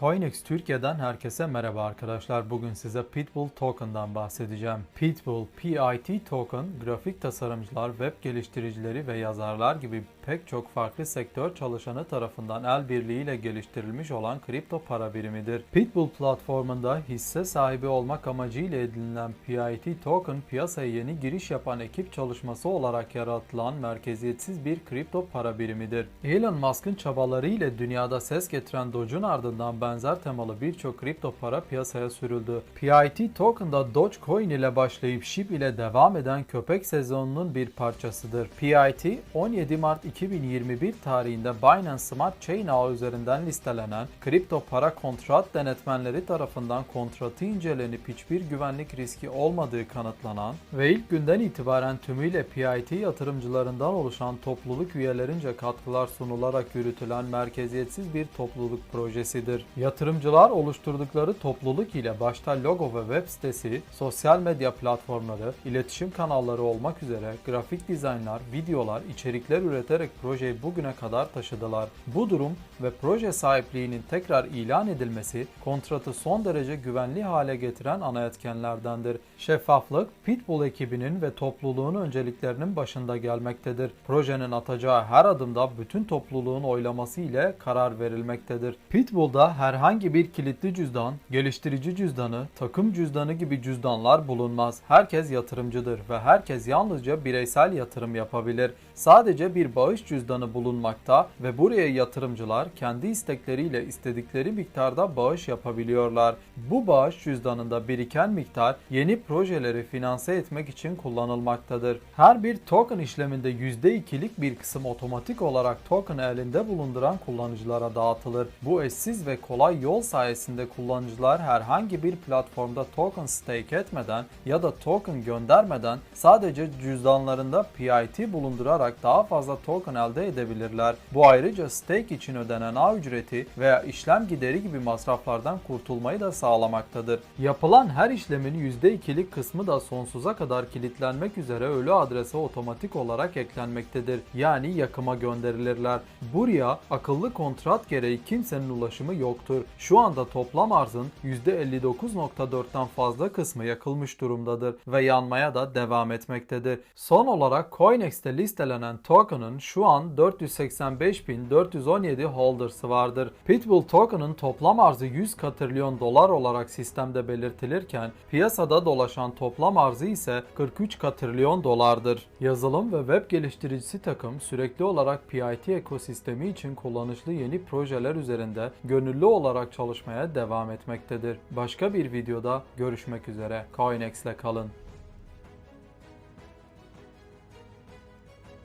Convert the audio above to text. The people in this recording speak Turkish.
Coinex Türkiye'den herkese merhaba arkadaşlar. Bugün size Pitbull Token'dan bahsedeceğim. Pitbull, PIT Token, grafik tasarımcılar, web geliştiricileri ve yazarlar gibi pek çok farklı sektör çalışanı tarafından el birliğiyle geliştirilmiş olan kripto para birimidir. Pitbull platformunda hisse sahibi olmak amacıyla edinilen PIT Token piyasaya yeni giriş yapan ekip çalışması olarak yaratılan merkeziyetsiz bir kripto para birimidir. Elon Musk'ın çabalarıyla dünyada ses getiren Doge'un ardından benzer temalı birçok kripto para piyasaya sürüldü. PIT Token'da Dogecoin ile başlayıp SHIB ile devam eden köpek sezonunun bir parçasıdır. PIT 17 Mart 2021 tarihinde Binance Smart Chain ağı üzerinden listelenen kripto para kontrat denetmenleri tarafından kontratı incelenip hiçbir güvenlik riski olmadığı kanıtlanan ve ilk günden itibaren tümüyle PIT yatırımcılarından oluşan topluluk üyelerince katkılar sunularak yürütülen merkeziyetsiz bir topluluk projesidir. Yatırımcılar oluşturdukları topluluk ile başta logo ve web sitesi, sosyal medya platformları, iletişim kanalları olmak üzere grafik dizaynlar, videolar, içerikler üreterek projeyi bugüne kadar taşıdılar. Bu durum ve proje sahipliğinin tekrar ilan edilmesi kontratı son derece güvenli hale getiren ana etkenlerdendir. Şeffaflık, Pitbull ekibinin ve topluluğun önceliklerinin başında gelmektedir. Projenin atacağı her adımda bütün topluluğun oylaması ile karar verilmektedir. Pitbull'da herhangi bir kilitli cüzdan, geliştirici cüzdanı, takım cüzdanı gibi cüzdanlar bulunmaz. Herkes yatırımcıdır ve herkes yalnızca bireysel yatırım yapabilir. Sadece bir bağış cüzdanı bulunmakta ve buraya yatırımcılar kendi istekleriyle istedikleri miktarda bağış yapabiliyorlar. Bu bağış cüzdanında biriken miktar yeni projeleri finanse etmek için kullanılmaktadır. Her bir token işleminde %2'lik bir kısım otomatik olarak token elinde bulunduran kullanıcılara dağıtılır. Bu eşsiz ve kolay yol sayesinde kullanıcılar herhangi bir platformda token stake etmeden ya da token göndermeden sadece cüzdanlarında PIT bulundurarak daha fazla token elde edebilirler. Bu ayrıca stake için ödenen ağ ücreti veya işlem gideri gibi masraflardan kurtulmayı da sağlamaktadır. Yapılan her işlemin %2'lik kısmı da sonsuza kadar kilitlenmek üzere ölü adrese otomatik olarak eklenmektedir. Yani yakıma gönderilirler. Buraya akıllı kontrat gereği kimsenin ulaşımı yoktur. Şu anda toplam arzın %59.4'ten fazla kısmı yakılmış durumdadır ve yanmaya da devam etmektedir. Son olarak Coinex'te listelenen token'ın şu an 485.417 holder'sı vardır. Pitbull token'ın toplam arzı 100 katrilyon dolar olarak sistemde belirtilirken piyasada dolaşan toplam arzı ise 43 katrilyon dolardır. Yazılım ve web geliştiricisi takım sürekli olarak PIT ekosistemi için kullanışlı yeni projeler üzerinde gönüllü olarak çalışmaya devam etmektedir. Başka bir videoda görüşmek üzere. Coinex kalın.